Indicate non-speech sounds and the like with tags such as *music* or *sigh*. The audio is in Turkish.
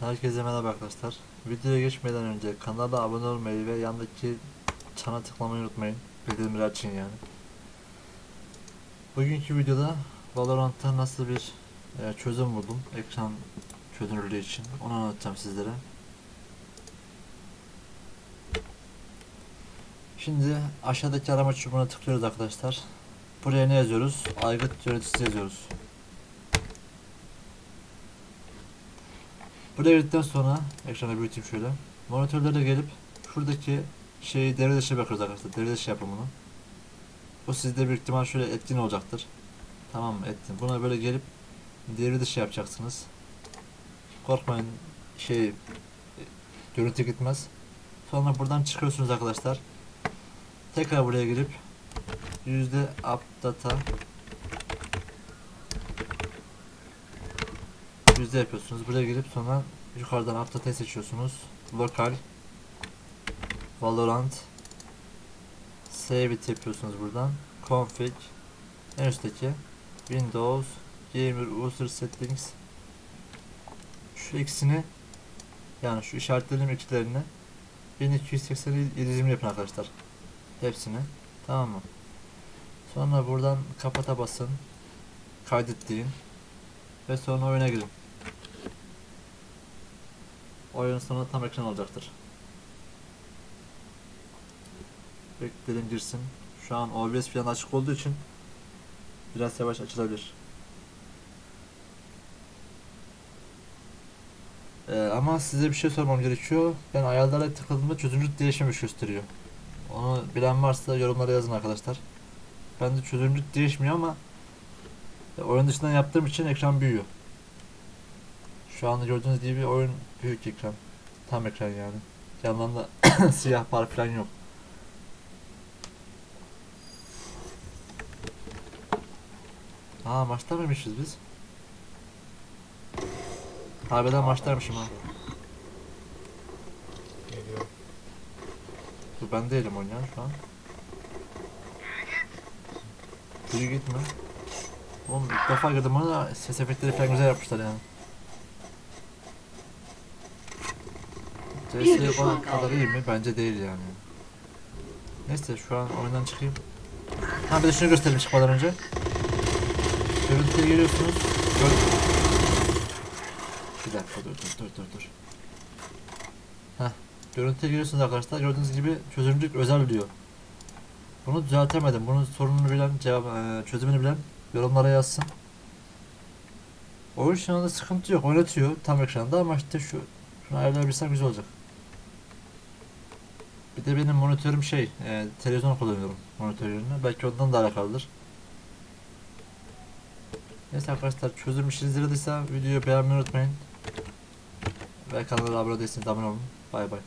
Herkese merhaba arkadaşlar. Videoya geçmeden önce kanala abone olmayı ve yandaki çana tıklamayı unutmayın. Bildirimleri açın yani. Bugünkü videoda Valorant'ta nasıl bir e, çözüm buldum ekran çözünürlüğü için. Onu anlatacağım sizlere. Şimdi aşağıdaki arama çubuğuna tıklıyoruz arkadaşlar. Buraya ne yazıyoruz? Aygıt yöneticisi yazıyoruz. Buraya girdikten sonra ekranı büyüteyim şöyle. Monitörlere gelip şuradaki şeyi devre dışı bakıyoruz arkadaşlar. Devre dışı yapımını. Bu sizde büyük ihtimal şöyle etkin olacaktır. Tamam mı? Etkin. Buna böyle gelip devre dışı yapacaksınız. Korkmayın şey görüntü gitmez. Sonra buradan çıkıyorsunuz arkadaşlar. Tekrar buraya girip yüzde up yüzde yapıyorsunuz. Buraya gelip sonra yukarıdan up data'yı seçiyorsunuz. Lokal Valorant Save it yapıyorsunuz buradan. Config en üstteki Windows Gamer User Settings şu ikisini yani şu işaretlerim ikilerini 1280 iletişim yapın arkadaşlar. Hepsini. Tamam mı? Sonra buradan kapata basın. Kaydet deyin. Ve sonra oyuna girin. Oyun sonra tam ekran olacaktır. Bekleyelim girsin. Şu an OBS falan açık olduğu için biraz yavaş açılabilir. Ee, ama size bir şey sormam gerekiyor. Ben ayarlara tıkladığımda çözünürlük değişmemiş gösteriyor. Onu bilen varsa yorumlara yazın arkadaşlar. Ben de çözünürlük değişmiyor ama e, oyun dışından yaptığım için ekran büyüyor. Şu anda gördüğünüz gibi oyun büyük ekran. Tam ekran yani. Yandan da *coughs* siyah bar falan yok. Aa maçta mıymışız biz? Harbiden maçtaymışım ha. Geliyor. Dur ben değilim oynayan şu an. Yürü gitme. Oğlum ilk defa girdim bana ses efektleri falan güzel yapmışlar yani. CS bana kadar iyi mi? Bence değil yani. Neyse şu an oyundan çıkayım. Ha bir de şunu göstereyim çıkmadan önce. Görüntüye geliyorsunuz. Gör bir dakika dur dur dur dur dur. Heh. Görüntüye giriyorsunuz arkadaşlar. Gördüğünüz gibi çözünürlük özel diyor. Bunu düzeltemedim. Bunun sorununu bilen, cevap, eee, çözümünü bilen yorumlara yazsın. Oyun şu anda sıkıntı yok. Oynatıyor tam ekranda ama işte şu şunu ayarlayabilsem güzel olacak. Bir de benim monitörüm şey, eee, televizyon kullanıyorum monitör yerine. Belki ondan da alakalıdır. Neyse arkadaşlar çözüm işiniz yaradıysa videoyu beğenmeyi unutmayın. Ve kanala abone değilseniz abone olun. Bay bay.